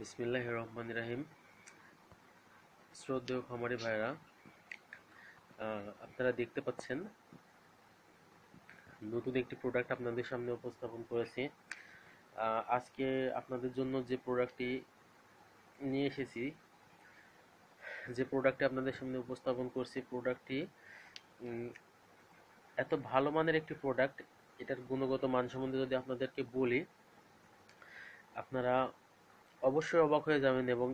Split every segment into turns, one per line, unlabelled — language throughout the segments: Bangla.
বিসমিল্লাহ রহমান রাহিম শ্রদ্ধেয় খামারি ভাইরা আপনারা দেখতে পাচ্ছেন, নতুন একটি প্রোডাক্ট আপনাদের সামনে উপস্থাপন করেছি। আজকে আপনাদের জন্য যে প্রোডাক্টটি নিয়ে এসেছি, যে প্রোডাক্টটি আপনাদের সামনে উপস্থাপন করছি প্রোডাক্টটি এত ভালো মানের একটি প্রোডাক্ট এটার গুণগত মান সম্বন্ধে যদি আপনাদেরকে বলি, আপনারা অবশ্যই অবাক হয়ে যাবেন এবং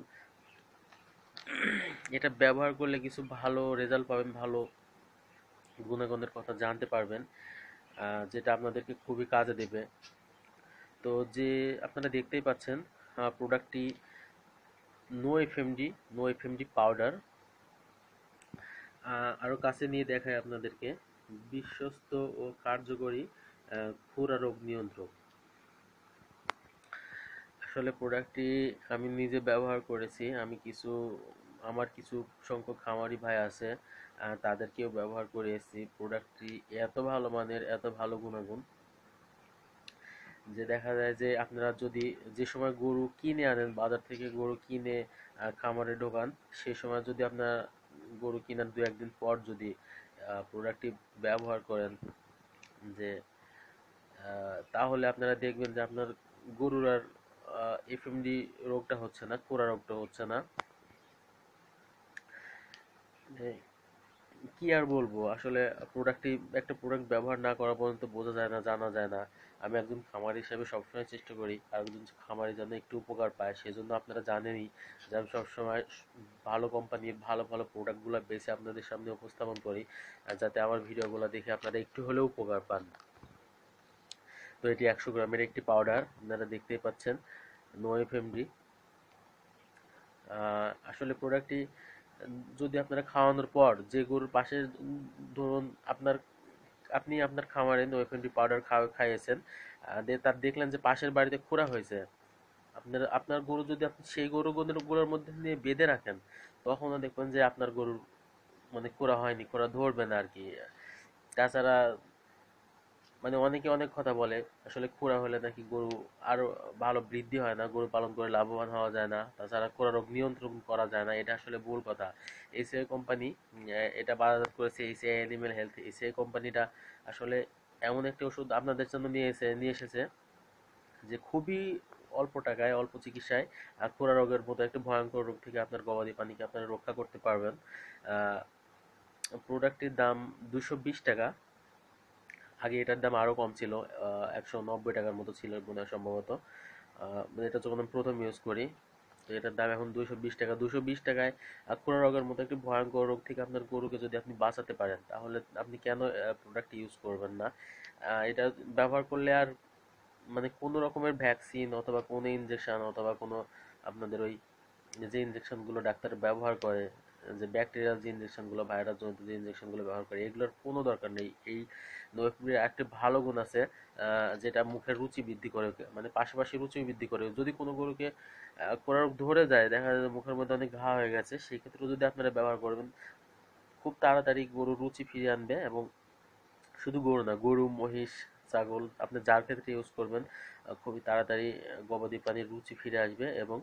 এটা ব্যবহার করলে কিছু ভালো রেজাল্ট পাবেন, ভালো গুণাগুণের কথা জানতে পারবেন যেটা আপনাদেরকে খুবই কাজে দেবে। তো যে আপনারা দেখতেই পাচ্ছেন প্রোডাক্টটি no FMD no FMD powder আরও কাছে নিয়ে দেখায় আপনাদেরকে। বিশ্বস্ত ও কার্যকরী খুরা রোগ নিয়ন্ত্রক। আসলে প্রোডাক্টটি আমি নিজে ব্যবহার করেছি। আমি কিছু, আমার কিছু সংখ্যক খামারি ভাই আছে তাদেরকেও ব্যবহার করে এসেছি। প্রোডাক্টটি এত ভালো মানের, এত ভালো গুণাগুণ যে দেখা যায় যে আপনারা যদি যে সময় গরু কিনে আনেন, বাজার থেকে গরু কিনে খামারে ঢোকান সেই সময় যদি আপনার গরু কেনার দু একদিন পর যদি প্রোডাক্টটি ব্যবহার করেন যে তাহলে আপনারা দেখবেন যে আপনার গরুর আর এফএমডি রোগটা হচ্ছে না, কোরা রোগটা হচ্ছে না। কি আর বলব, আসলে প্রোডাক্টটি একটা প্রোডাক্ট ব্যবহার না করা পর্যন্ত বোঝা যায় না, জানা যায় না। আমি একজন খামারি হিসেবে সবসময় চেষ্টা করি, আর একজন খামারি যেন একটু উপকার পায়, সেজন্য আপনারা জানেনই যে আমি সবসময় ভালো কোম্পানির ভালো ভালো প্রোডাক্টগুলো বেছে আপনাদের সামনে উপস্থাপন করি যাতে আমার ভিডিওগুলো দেখে আপনারা একটু হলেও উপকার পান। তো এটি একশো গ্রামের একটি পাউডার আপনারা দেখতেই পাচ্ছেন। নো এফএমডি আসলে প্রোডাক্টটি যদি আপনারা খাওয়ানোর পর যে গরুর পাশে, ধরুন আপনার, আপনি আপনার খামারে নো এফএমডি পাউডার খাইয়েছেন তার দেখলেন যে পাশের বাড়িতে খোরা হয়েছে। আপনার আপনার গরু যদি আপনি সেই গরু গুলোর মধ্যে নিয়ে বেঁধে রাখেন তখনও দেখবেন যে আপনার গরুর মানে খোরা হয়নি খোরা ধরবে না আর কি। তাছাড়া মানে অনেকে অনেক কথা বলে আসলে খোরা হলে নাকি গরু আরও ভালো বৃদ্ধি হয় না গরু পালন করে লাভবান হওয়া যায় না তাছাড়া খোরা রোগ নিয়ন্ত্রণ করা যায় না এটা আসলে ভুল কথা। এসিআই কোম্পানি এটা বাজার করেছে এসিআই অ্যানিমেল হেলথ এসিআই কোম্পানিটা আসলে এমন একটি ওষুধ আপনাদের জন্য নিয়ে এসে নিয়ে এসেছে যে খুবই অল্প টাকায় অল্প চিকিৎসায় আহ, খোরা রোগের মতো একটা ভয়ঙ্কর রোগ থেকে আপনার গবাদি পানিকে আপনারা রক্ষা করতে পারবেন। প্রোডাক্টটির দাম দুশো বিশ টাকা। আগে এটার দাম আরও কম ছিল একশো নব্বই টাকার মতো ছিল মনে হয় সম্ভবত মানে এটা যখন আমি প্রথম ইউজ করি, তো এটার দাম এখন দুশো বিশ টাকা। দুশো বিশ টাকায় আকুরা রোগের মতো একটি ভয়ঙ্কর রোগ থেকে আপনার গরুকে যদি আপনি বাঁচাতে পারেন, তাহলে আপনি কেন প্রোডাক্ট ইউজ করবেন না? এটা ব্যবহার করলে আর মানে কোনো রকমের ভ্যাকসিন অথবা কোনো ইনজেকশন অথবা কোনো আপনাদের ওই যে ইনজেকশনগুলো ডাক্তার ব্যবহার করে যে ব্যাকটেরিয়াল যে ইনজেকশনগুলো ভাইরাস জনিত যে ইনজেকশনগুলো ব্যবহার করে, এগুলোর কোনো দরকার নেই। এই নোয়েফ্রির একটা ভালো গুণ আছে যেটা মুখের রুচি বৃদ্ধি করে মানে পাশাপাশি রুচি বৃদ্ধি করে। যদি কোনো গরুকে কোরা রোগ ধরে যায়, দেখা যায় মুখের মধ্যে অনেক ঘা হয়ে গেছে, সেই ক্ষেত্রে যদি আপনারা ব্যবহার করবেন, খুব তাড়াতাড়ি গরু রুচি ফিরিয়ে আনবে এবং শুধু গরু না, গরু, মহিষ, ছাগল, আপনি যার ক্ষেত্রে ইউজ করবেন খুবই তাড়াতাড়ি গবাদি প্রাণীর রুচি ফিরে আসবে এবং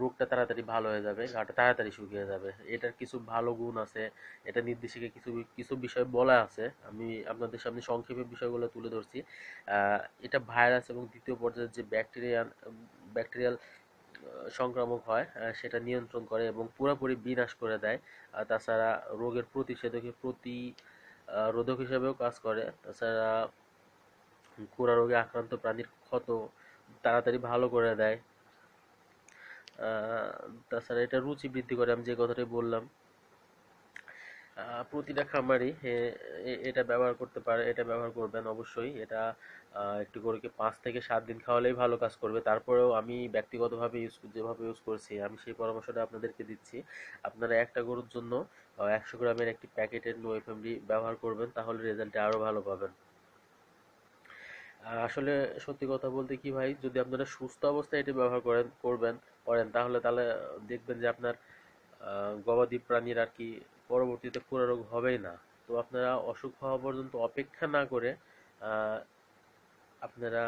রোগটা তাড়াতাড়ি ভালো হয়ে যাবে, ঘাটা তাড়াতাড়ি শুকিয়ে যাবে। এটার কিছু ভালো গুণ আছে, এটা নির্দেশিকা কিছু কিছু বিষয় বলা আছে। আমি আপনাদের সামনে সংক্ষেপে বিষয়গুলো তুলে ধরছি। এটা ভাইরাস এবং দ্বিতীয় পর্যায়ে যে ব্যাকটেরিয়াল ব্যাকটেরিয়াল সংক্রামক হয় সেটা নিয়ন্ত্রণ করে এবং পুরোপুরি বিনাশ করে দেয়। তাছাড়া রোগের প্রতিষেধকের প্রতি রোধক হিসেবেও কাজ করে। তাছাড়া কুরা রোগে আক্রান্ত প্রাণীর ক্ষত তাড়াতাড়ি ভালো করে দেয়। তাছাড়া এটা রুচি বৃদ্ধি করে, আমি যে কথাটাই বললাম। প্রতিটা খামারই এটা ব্যবহার করতে পারে, এটা ব্যবহার করবেন অবশ্যই। এটা একটি গরুকে পাঁচ থেকে সাত দিন খাওয়ালেই ভালো কাজ করবে। তারপরেও আমি ব্যক্তিগতভাবে ইউজ, যেভাবে ইউজ করছি, আমি সেই পরামর্শটা আপনাদেরকে দিচ্ছি। আপনারা একটা গরুর জন্য একশো গ্রামের একটি প্যাকেটের নো এফএমডি ব্যবহার করবেন, তাহলে রেজাল্টটা আরও ভালো পাবেন। আসলে সত্যি কথা বলতে কি ভাই, যদি আপনারা সুস্থ অবস্থায় এটি ব্যবহার করেন, করবেন, করেন, তাহলে তাহলে দেখবেন যে আপনার গবাদি প্রাণীর আর কি পরবর্তীতে পুরো রোগ হবেই না। তো আপনারা অসুখ হওয়া পর্যন্ত অপেক্ষা না করে আপনারা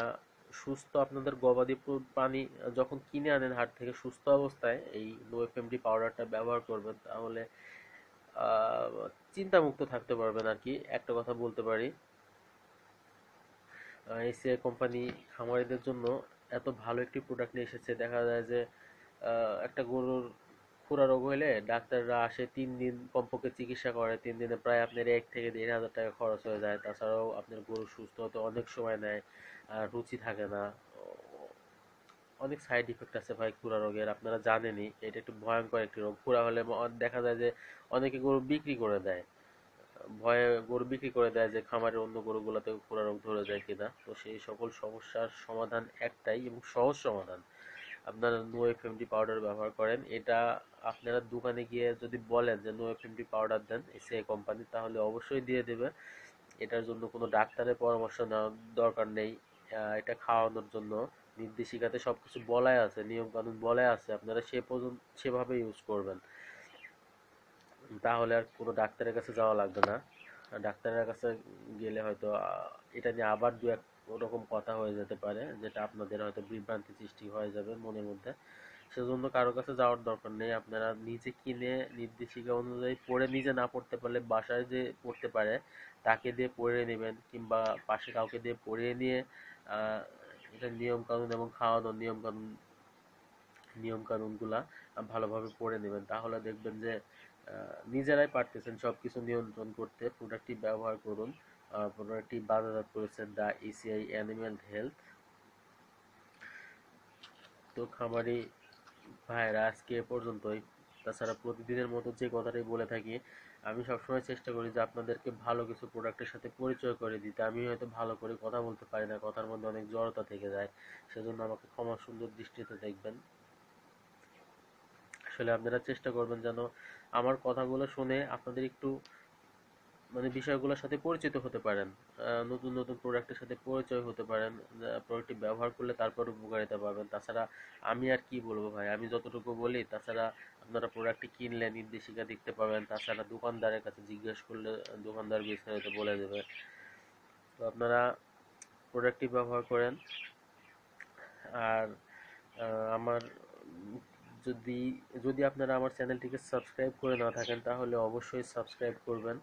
সুস্থ আপনাদের গবাদি প্রাণী যখন কিনে আনেন হাট থেকে সুস্থ অবস্থায় এই নো এফএমডি পাউডারটা ব্যবহার করবেন, তাহলে চিন্তামুক্ত থাকতে পারবেন আর কি। একটা কথা বলতে পারি এসিআই কোম্পানি খামারিদের জন্য এত ভালো একটি প্রোডাক্ট নিয়ে এসেছে। দেখা যায় যে একটা গরুর খুরা রোগ হলে ডাক্তাররা আসে, তিন দিন কমপক্ষে চিকিৎসা করে, তিন দিনে প্রায় আপনার এক থেকে দেড় হাজার টাকা খরচ হয়ে যায়। তাছাড়াও আপনার গরু সুস্থ হতে অনেক সময় নেয়, আর রুচি থাকে না। অনেক সাইড ইফেক্ট আছে ভাই খুরা রোগের, আপনারা জানেনই, এটা একটু ভয়ঙ্কর একটি রোগ। খুরা হলে দেখা যায় যে অনেকে গরু বিক্রি করে দেয়। ভয়ে গরু বিক্রি করে দেয় যে খামারের অন্য গরুগুলোতে খুরা রোগ ধরে যায় কিনা। তো সেই সকল সমস্যার সমাধান একটাই এবং সহজ সমাধান। আপনারা নো এফএমডি পাউডার ব্যবহার করেন। এটা আপনারা দোকানে গিয়ে যদি বলেন যে নো এফএমডি পাউডার দেন এসিআই কোম্পানি তাহলে অবশ্যই দিয়ে দেবে এটার জন্য কোনো ডাক্তারের পরামর্শ নেওয়ার দরকার নেই। এটা খাওয়ানোর জন্য নির্দেশিকাতে সব কিছু বলাই আছে নিয়ম কানুন বলাই আছে। আপনারা সে পর্যন্ত সেভাবে ইউজ করবেন। তাহলে আর কোনো ডাক্তারের কাছে যাওয়া লাগবে না। ডাক্তারের কাছে গেলে হয়তো এটা নিয়ে আবার দু এক ওরকম কথা হয়ে যেতে পারে, যেটা আপনাদের হয়তো বিভ্রান্তি সৃষ্টি হয়ে যাবে মনের মধ্যে। সেজন্য কারও কাছে যাওয়ার দরকার নেই। আপনারা নিজে কিনে নির্দেশিকা অনুযায়ী পড়ে নিজে না পড়তে পারলে বাসায় যে পড়তে পারে, তাকে দিয়ে পড়িয়ে নেবেন কিংবা পাশে কাউকে দিয়ে পড়িয়ে নিয়ে এটা নিয়ম কানুন এবং খাওয়ানোর নিয়ম কানুন নিয়ম কানুনগুলা ভালোভাবে পড়ে নেবেন। তাহলে দেখবেন যে নিজেরাই পারতেছেন সবকিছু নিয়ন্ত্রণ করতে। প্রোডাক্টটি ব্যবহার করুন। প্রোডাক্টটি বাজারজাত করেছেন দ্য এসিআই অ্যানিম্যাল হেলথ তো খামারি ভাইরা আজকে পর্যন্তই। তাছাড়া প্রতিদিনের মতো যে কথাটাই বলে থাকি, আমি সবসময় চেষ্টা করি যে আপনাদেরকে ভালো কিছু প্রোডাক্টের সাথে পরিচয় করে দিতে। আমি হয়তো ভালো করে কথা বলতে পারি না, কথার মধ্যে অনেক জড়তা থেকে যায়। সেজন্য আমাকে ক্ষমা সুন্দর দৃষ্টিতে দেখবেন। আসলে আপনারা চেষ্টা করবেন যেন আমার কথাগুলো শুনে আপনাদের একটু মানে বিষয়গুলোর সাথে পরিচিত হতে পারেন নতুন নতুন প্রোডাক্টের সাথে পরিচয় হতে পারেন প্রোডাক্টটি ব্যবহার করলে তারপর উপকারিতা পাবেন। তাছাড়া আমি আর কি বলব ভাই, আমি যতটুকু বলি, তাছাড়া আপনারা প্রোডাক্টটি কিনলে নির্দেশিকা দেখতে পাবেন, তাছাড়া দোকানদারের কাছে জিজ্ঞেস করলে দোকানদার বিস্তারিত বলে দেবে। তো আপনারা প্রোডাক্টটি ব্যবহার করেন। আর আমার যদি যদি আপনারা আমার চ্যানেলটিকে সাবস্ক্রাইব করে না থাকেন, তাহলে অবশ্যই সাবস্ক্রাইব করবেন।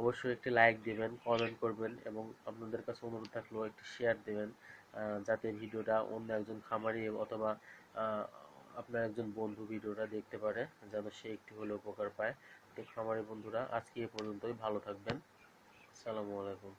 অবশ্যই একটি লাইক দিবেন কমেন্ট করবেন এবং আপনাদের কাছে অনুরোধ থাকলেও একটি শেয়ার দিবেন যাতে ভিডিওটা অন্য একজন খামারি অথবা আপনার একজন বন্ধু ভিডিওটা দেখতে পারে, যেন সে একটি হলে উপকার পায়। তো খামারি বন্ধুরা, আজকে এ পর্যন্তই। ভালো থাকবেন। আসসালামু আলাইকুম।